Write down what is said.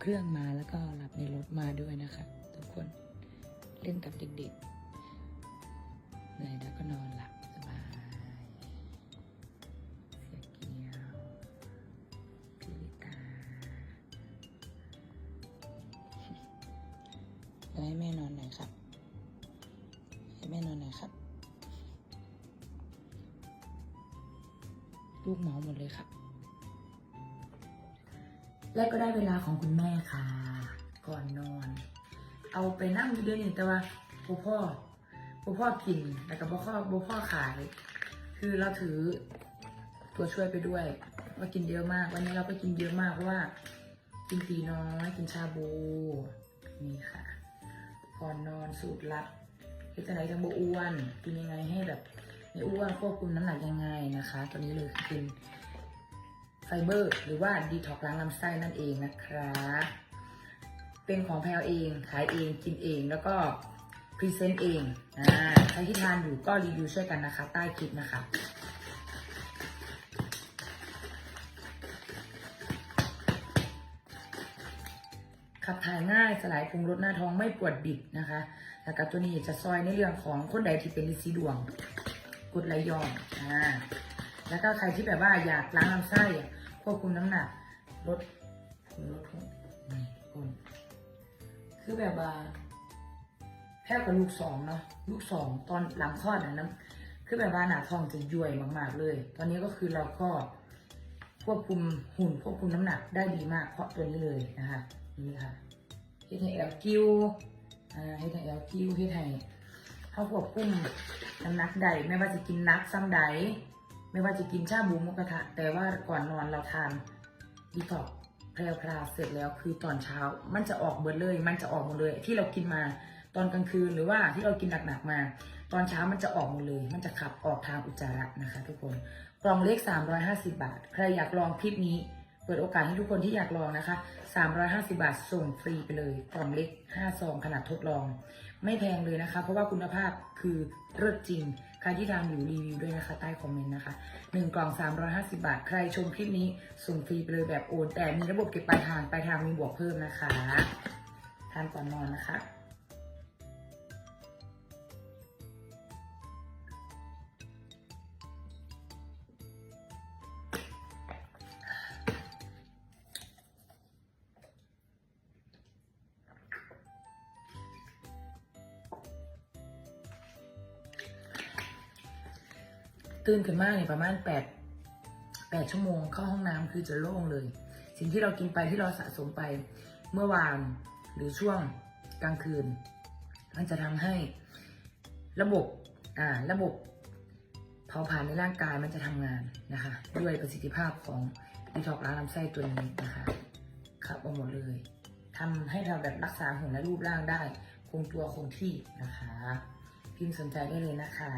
เครื่องมาแล้วก็หลับในรถมาด้วยนะคะ ทุกคนเล่นกับเด็กๆเหนื่อยแล้วก็นอนหลับสบายเสียเกียวพิลิตาจะให้แม่นอนไหนครับให้แม่นอนไหนครับ ลูกเมาหมดเลยครับ และก็ได้เวลาของคุณแม่ค่ะ ก่อนนอน เอาไปนั่งอยู่เดือนนี้แต่ว่าพ่อพ่อพ่อพ่อกินแต่กับพ่อพ่อพ่อพ่อขาย คือเราถือตัวช่วยไปด้วย ว่ากินเยอะมาก วันนี้เราก็กินเยอะมากเพราะว่า กินตีน้อยกินชาบูนี่ค่ะก่อนนอนสูตรลับที่จะไหนจังบอ้วนกินยังไงให้แบบไม่อ้วนควบคุมน้ำหนักยังไงนะคะ ตัวนี้เลยกิน ไฟเบอร์ หรือว่าดีท็อกล้างลำไส้นั่นเองนะครับเป็นของแพลวเอง ขายเองกินเองแล้วก็พรีเซนต์เองอ่าใครที่ทานอยู่ก็รีวิวช่วยกันนะคะ ใต้คลิปนะคะขับถ่ายง่ายสลายพุงลดหน้าท้องไม่ปวดบิดนะคะ แล้วก็ตัวนี้จะซอยในเรื่องของคนใดที่เป็นลิซีดวงกดไหลย้อนอ่า แล้วก็ใครที่แบบว่าอยากล้างลำไส้ควบคุมน้ำหนักลดลดทุนนี่คนคือแบบว่าแค่กับลูกสองเนาะลูกสองตอนหลังคลอดนะน้ำคือแบบว่าหนาท้องจะย่วยมาก ๆ เลย ตอนนี้ก็คือเราก็ควบคุมหุ่นควบคุมน้ำหนักได้ดีมาก เพราะตัวนี้เลยนะคะนี่ค่ะเฮดไทเอลคิวอ่าเฮดไทเอลคิวเฮดไทเขาควบคุมน้ำหนักใดไม่ว่าจะกินนักซ้ำใด ไม่ว่าจะกินชาบูมุกระทะ แต่ว่าก่อนนอนเราทานดีท็อกแพรวพราเสร็จแล้วคือตอนเช้า มันจะออกเบิดเลย มันจะออกหมดเลย ที่เรากินมาตอนกลางคืนหรือว่าที่เรากินหนักๆมา ตอนเช้ามันจะออกหมดเลย มันจะขับออกทางอุจจาระนะคะ ทุกคนกล่องเล็ก350 บาท ใครอยากลองคลิปนี้ เปิดโอกาสให้ทุกคนที่อยากลองนะคะ 350 บาทส่งฟรีไปเลยกล่องเล็ก5ซองขนาดทดลอง ไม่แพงเลยนะคะ เพราะว่าคุณภาพคือเลิศจริง ใครที่ทานอยู่รีวิวด้วยนะคะใต้คอมเมนต์นะคะ 1 กล่อง 350 บาท ใครชมคลิปนี้ส่งฟรีไปเลยแบบโอน แต่มีระบบเก็บปลายทางปลายทางมีบวกเพิ่มนะคะทานก่อนนอนนะคะ ตื่นขึ้นมาเนี่ยประมาณแปดแปดชั่วโมงเข้าห้องน้ำคือจะโล่งเลย สิ่งที่เรากินไปที่เราสะสมไปเมื่อวานหรือช่วงกลางคืน มันจะทำให้ระบบอ่าระบบเผาผลาญในร่างกายมันจะทำงานนะคะ ด้วยประสิทธิภาพของดีท็อกล้างลำไส้ตัวนี้นะคะขับออกหมดเลยทำให้เราแบบรักษาหุ่นและรูปร่างได้ คงตัวคงที่นะคะ พิมพ์สนใจได้เลยนะคะ